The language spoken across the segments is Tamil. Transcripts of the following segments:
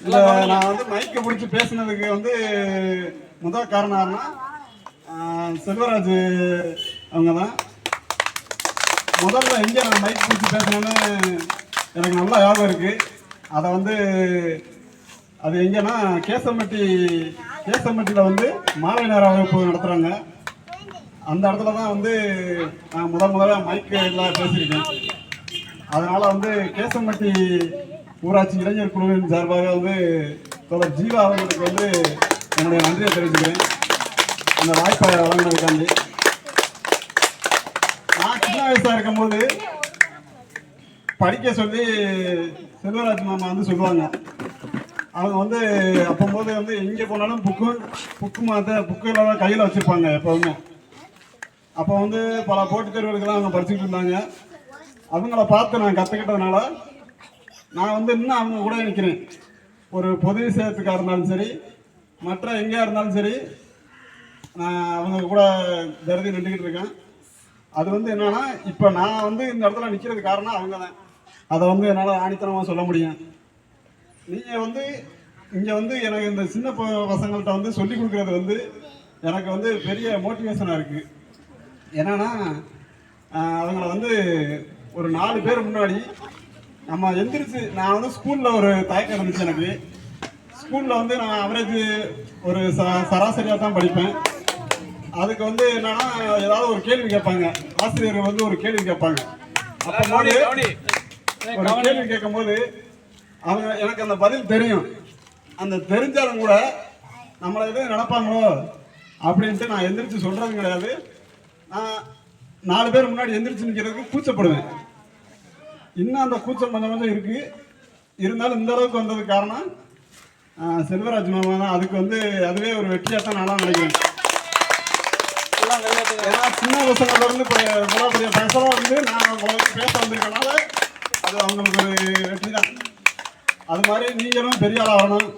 இல்ல நான் வந்து மைக்கை பிடிச்சி பேசுனதுக்கு வந்து முதல் காரணம் யாருன்னா ஆஹ், செல்வராஜ் அவங்க தான் முதல்ல எங்கே நான் மைக் பிடிச்சி பேசினேன்னு எனக்கு நல்லா ஞாபகம் இருக்கு. அதை வந்து அது எங்கன்னா கேசம்பட்டி கேசம்பட்டியில் வந்து மாலை நேர வகுப்பு நடத்துகிறாங்க அந்த இடத்துல தான் வந்து நான் முதல் முதல்ல மைக்கு எல்லாம் பேசியிருக்கேன். அதனால வந்து கேசம்பட்டி ஊராட்சி இளைஞர் குழுவின் சார்பாக வந்து தொடர் ஜீவா அவர்களுக்கு வந்து என்னுடைய நன்றியை தெரிவிச்சுக்கிறேன். அந்த வாய்ப்பை வழங்கினதுக்காண்டி நான் சின்ன வயசாக இருக்கும்போது படிக்க சொல்லி செல்வராஜ் மாமா வந்து சொல்லுவாங்க. அவங்க வந்து அப்போம்போது வந்து எங்கே போனாலும் புக்கு புக்கு மாத்த புக்குகளெல்லாம் கையில் வச்சுருப்பாங்க எப்போவுமே. அப்போ வந்து பல போட்டித் தேர்வுகளுக்கெல்லாம் அவங்க படிச்சுக்கிட்டு இருந்தாங்க. அவங்கள பார்த்து நான் கற்றுக்கிட்டதுனால நான் வந்து இன்னும் அவங்க கூட நிற்கிறேன் ஒரு பொது விஷயத்துக்காக இருந்தாலும் சரி மற்ற எங்கேயா இருந்தாலும் சரி நான் அவங்க கூட தருதி நின்றுக்கிட்டு இருக்கேன். அது வந்து என்னன்னா இப்போ நான் வந்து இந்த இடத்துல நிற்கிறது காரணம் அவங்க தான் அதை வந்து என்னால் ஆணித்தனமாக சொல்ல முடியும். நீங்கள் வந்து இங்கே வந்து எனக்கு இந்த சின்ன பசங்கள்கிட்ட வந்து சொல்லி கொடுக்குறது வந்து எனக்கு வந்து பெரிய மோட்டிவேஷனாக இருக்குது என்னன்னா அவங்கள வந்து ஒரு நாலு பேர் முன்னாடி நம்ம எந்திரிச்சு நான் வந்து ஸ்கூலில் ஒரு தயக்கம் இருந்துச்சு எனக்கு. ஸ்கூலில் வந்து நான் அவரேஜ் ஒரு ச சராசரியாக தான் படிப்பேன். அதுக்கு வந்து என்னன்னா ஏதாவது ஒரு கேள்வி கேட்பாங்க. ஆசிரியர்கள் வந்து ஒரு கேள்வி கேட்பாங்க. அப்போ போது ஒரு கேள்வி கேட்கும்போது அவங்க எனக்கு அந்த பதில் தெரியும். அந்த தெரிஞ்சாலும் கூட நம்மளை எதுவும் நினைப்பாங்களோ அப்படின்ட்டு நான் எந்திரிச்சு சொல்றது கிடையாது. நான் நாலு பேர் முன்னாடி எந்திரிச்சு நிற்கிறதுக்கு கூச்சப்படுவேன். இன்னும் அந்த கூச்சம் கொஞ்சம் கொஞ்சம் இருக்கு. இருந்தாலும் இந்த அளவுக்கு வந்ததுக்கு காரணம் செல்வராஜ் மாமா தான். அதுக்கு வந்து அதுவே ஒரு வெற்றியாக தான் நானும் நினைக்கிறேன் ஏன்னா சின்ன பசங்கள்ல இருந்து இப்போ பெரிய பசங்க வந்து நான் உங்களுக்கு பேச வந்திருக்கனால அது அவங்களுக்கு ஒரு வெற்றி தான். அது மாதிரி நீங்களும் பெரிய ஆளாக வரணும்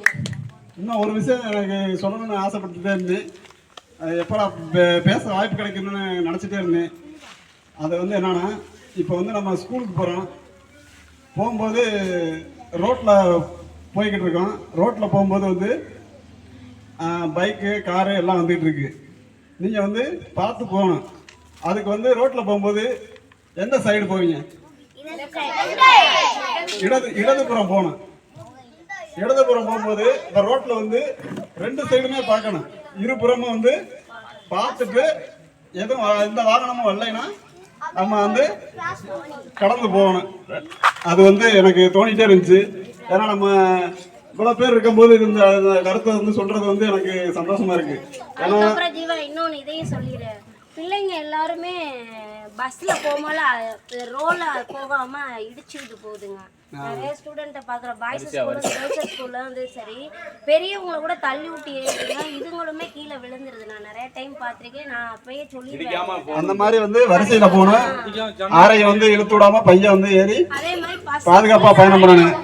இன்னும் ஒரு விஷயம் எனக்கு சொல்லணும்னு ஆசைப்பட்டுட்டே இருந்தேன். அது எப்படா பேச வாய்ப்பு கிடைக்கணும்னு நினச்சிட்டே இருந்தேன். அது வந்து என்னன்னா இப்போ வந்து நம்ம ஸ்கூலுக்கு போகிறோம் போகும்போது ரோட்டில் போய்கிட்டு இருக்கோம். ரோட்டில் போகும்போது வந்து பைக்கு காரு எல்லாம் வந்துகிட்டு இருக்கு. நீங்கள் வந்து பார்த்து போகணும். அதுக்கு வந்து ரோட்டில் போகும்போது எந்த சைடு போவீங்க? இடது இடதுபுறம் போகணும். இடதுபுறம் போகும்போது இந்த ரோட்டில் வந்து ரெண்டு சைடுமே பார்க்கணும். இருபுறமும் வந்து பார்த்துட்டு எதுவும் இந்த எந்த வாகனமும் வரலைன்னா நம்ம வந்து கடந்து போகணும். அது வந்து எனக்கு தோணிட்டே இருந்துச்சு. ஏன்னா நம்ம இவ்வளோ பேர் இருக்கும்போது இந்த கருத்தை வந்து சொல்றது வந்து எனக்கு சந்தோஷமா இருக்கு. ஏன்னா அதுக்கப்புறம் ஜீவா இதையும் சொல்லிடுறேன் பிள்ளைங்க எல்லாருமே பஸ்ல போகும்போது ரோல போகாம இடிச்சுக்கிட்டு போகுதுங்க. நிறைய ஸ்டூடெண்ட்டை பார்க்குற பாய்ஸ் ஸ்கூல் கேர்ள்ஸ் ஸ்கூல்ல வந்து சரி பெரியவங்கள கூட தள்ளி விட்டு இதுங்களுமே கீழே விழுந்துருது. நான் நிறைய டைம் பார்த்திருக்கேன். நான் அப்பயே சொல்லிடுவேன். அந்த மாதிரி வந்து வரிசையில போகணும் ஆரையை வந்து இழுத்து விடாம பையன் வந்து ஏறி அதே மாதிரி பஸ் பாதுகாப்பா பயணம் பண்ணணும்.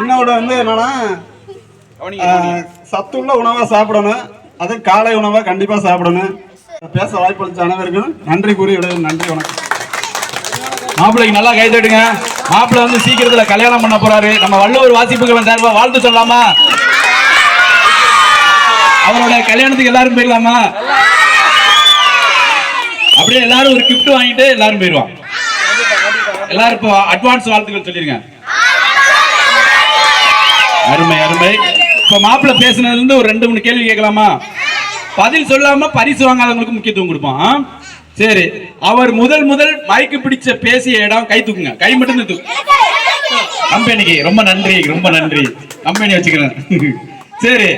இன்னொன்று வந்து என்னன்னா சத்துள்ள உணவா சாப்பிடணும். அது காலை உணவா கண்டிப்பா சாப்பிடணும். பேச வாய்ப்பளிச்ச அனைவருக்கும் நன்றி கூறி விட நன்றி வணக்கம். மாப்பிள்ளைக்கு நல்லா கை தட்டுங்க. மாப்பிள்ளை வந்து சீக்கிரத்துல கல்யாணம் பண்ண போறாரு. நம்ம வள்ளுவர் வாசிப்புகள் சார்பா வாழ்த்து சொல்லாமா அவரோட கல்யாணத்துக்கு எல்லாரும் போயிடலாமா? அப்படியே எல்லாரும் ஒரு கிஃப்ட் வாங்கிட்டு எல்லாரும் போயிடுவான் எல்லாரும் இப்போ அட்வான்ஸ் வாழ்த்துக்கள் சொல்லிருங்க. அருமை அருமை. இப்ப மாப்பிள்ளை பேசுனதுல இருந்து ஒரு ரெண்டு மூணு கேள்வி கேட்கலாமா? பதில் சொல்லாம பரிசு வாங்காதவங்களுக்கு முக்கியத்துவம் கொடுப்போம். சரி அவர் முதல் முதல் மைக்கு பிடிச்ச பேசிய இடம் கை தூக்குங்க. கை மட்டும் தூக்கு. கம்பெனிக்கு ரொம்ப நன்றி ரொம்ப நன்றி. கம்பெனி வச்சுக்கிறேன். சரி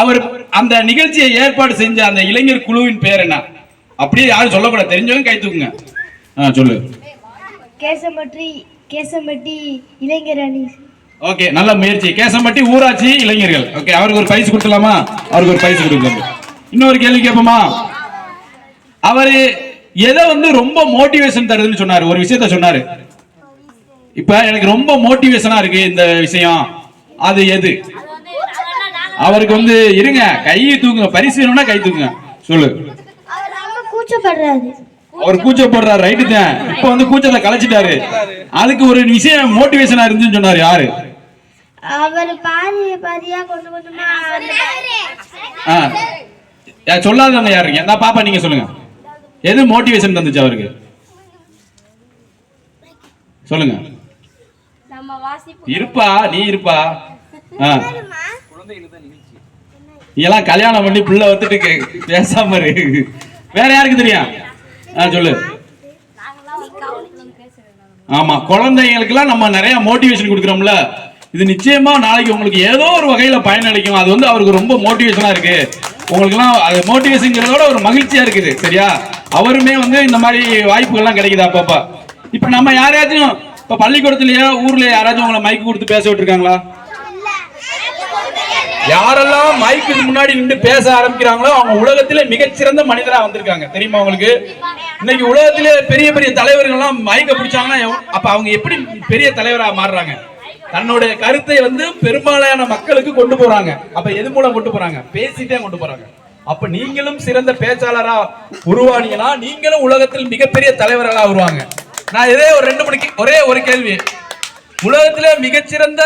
அவர் அந்த நிகழ்ச்சியை ஏற்பாடு செஞ்ச அந்த இளைஞர் குழுவின் பேர் என்ன? அப்படியே யாரும் சொல்லக்கூடாது. தெரிஞ்சவங்க கை தூக்குங்க. ஆ சொல்லு. கேசம்பட்டி கேசம்பட்டி இளைஞர் அணி. ஓகே நல்ல முயற்சி. கேசம்பட்டி ஊராட்சி இளைஞர்கள். ஓகே அவருக்கு ஒரு பரிசு கொடுக்கலாமா? அவருக்கு ஒரு பரிசு கொடுக்கலாம் இன்னொரு கேள்வி கேட்போமா? அவரு எதை வந்து ரொம்ப மோட்டிவேஷன் தருதுன்னு சொன்னாரு. ஒரு விஷயத்த சொன்னாரு. இப்ப எனக்கு ரொம்ப மோட்டிவேஷனா இருக்கு இந்த விஷயம். அது எது? அவருக்கு வந்து இருங்க கை தூக்குங்க பரிசு வேணும்னா கை தூக்குங்க சொல்லு. அவர் கூச்சப்படுறாரு ரைட்டு தான். இப்ப வந்து கூச்சத்தை கலைச்சிட்டாரு. அதுக்கு ஒரு விஷயம் மோட்டிவேஷனா இருந்துன்னு சொன்னாரு யாரு? அவர் பாதி பாதியா கொஞ்சம் கொஞ்சமா சொல்லாதவங்க யாருங்க நான் பாப்பா நீங்க சொல்லுங்க. எது மோட்டிவேஷன் தந்துச்சு அவருக்கு? சொல்லுங்க. நம்ம வாசிப்பு இருப்பா நீ இருப்பா. எல்லாம் கல்யாணம் பண்ணி புள்ள வந்துட்டு பேசாம இரு. வேற யாருக்கு தெரியும்? ஆ சொல்லு. ஆமா குழந்தைங்களுக்கெல்லாம் நம்ம நிறைய மோட்டிவேஷன் கொடுக்குறோம்ல. இது நிச்சயமா நாளைக்கு உங்களுக்கு ஏதோ ஒரு வகையில பயனளிக்கும். அது வந்து அவருக்கு ரொம்ப மோட்டிவேஷனா இருக்கு. உங்களுக்குலாம் அது மோட்டிவேஷன்ங்கிறதோட ஒரு மகிழ்ச்சியா இருக்குது சரியா? அவருமே வந்து இந்த மாதிரி வாய்ப்புகள்லாம் கிடைக்குது அப்பப்ப. இப்போ நம்ம யாரையாச்சும் இப்போ பள்ளிக்கூடத்துலயோ ஊர்ல யாராச்சும் உங்களை மைக் கொடுத்து பேச விட்டுருக்காங்களா? யாரெல்லாம் மைக்கு முன்னாடி நின்று பேச ஆரம்பிக்கிறாங்களோ அவங்க உலகத்திலே மிகச்சிறந்த மனிதராக வந்திருக்காங்க. தெரியுமா உங்களுக்கு? இன்னைக்கு உலகத்திலே பெரிய பெரிய தலைவர்கள்லாம் மைக்கை பிடிச்சாங்கன்னா அப்போ அப்ப அவங்க எப்படி பெரிய தலைவராக மாறுறாங்க? தன்னுடைய கருத்தை வந்து பெரும்பாலான மக்களுக்கு கொண்டு போறாங்க. அப்ப எது மூலம் கொண்டு போறாங்க? பேசிட்டே கொண்டு போறாங்க. அப்ப நீங்களும் சிறந்த பேச்சாளரா உருவானீங்கன்னா நீங்களும் உலகத்தில் மிகப்பெரிய தலைவர்களா வருவாங்க நான் இதே ஒரு ரெண்டு மணிக்கு ஒரே ஒரு கேள்வி. உலகத்துல மிகச்சிறந்த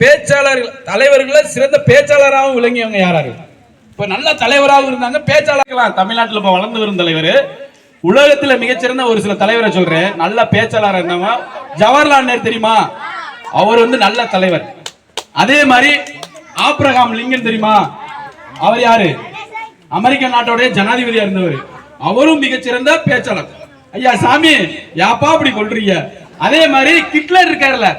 பேச்சாளர்கள் தலைவர்கள சிறந்த பேச்சாளராகவும் விளங்கியவங்க யாராரு? இப்ப நல்ல தலைவராகவும் இருந்தாங்க பேச்சாளர்களாம் தமிழ்நாட்டில் இப்ப வளர்ந்து வரும் தலைவர். உலகத்துல மிகச்சிறந்த ஒரு சில தலைவரை சொல்றேன். நல்ல பேச்சாளராக இருந்தவங்க. ஜவஹர்லால் நேரு தெரியுமா? அவர் வந்து நல்ல தலைவர். அதே மாதிரி ஆப்ரகாம் லிங்கன் தெரியுமா? அவர் யாரு? அமெரிக்க நாட்டோடைய ஜனாதிபதியா இருந்தவர். அவரும் மிகச்சிறந்த பேச்சாளர். ஐயா சாமி யாப்பா அப்படி கொள்றீங்க அதே மாதிரி ஹிட்லர் இருக்காருல்ல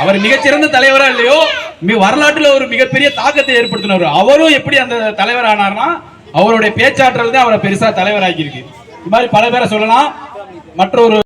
அவர் மிகச்சிறந்த தலைவரா இல்லையோ? மி- வரலாற்றுல ஒரு மிகப்பெரிய தாக்கத்தை ஏற்படுத்தினவர். அவரும் எப்படி அந்த தலைவர் ஆனார்னா அவருடைய பேச்சாற்றல் தான் அவரை பெருசா தலைவர் இருக்கு இது மாதிரி பல பேரை சொல்லலாம். மற்றொரு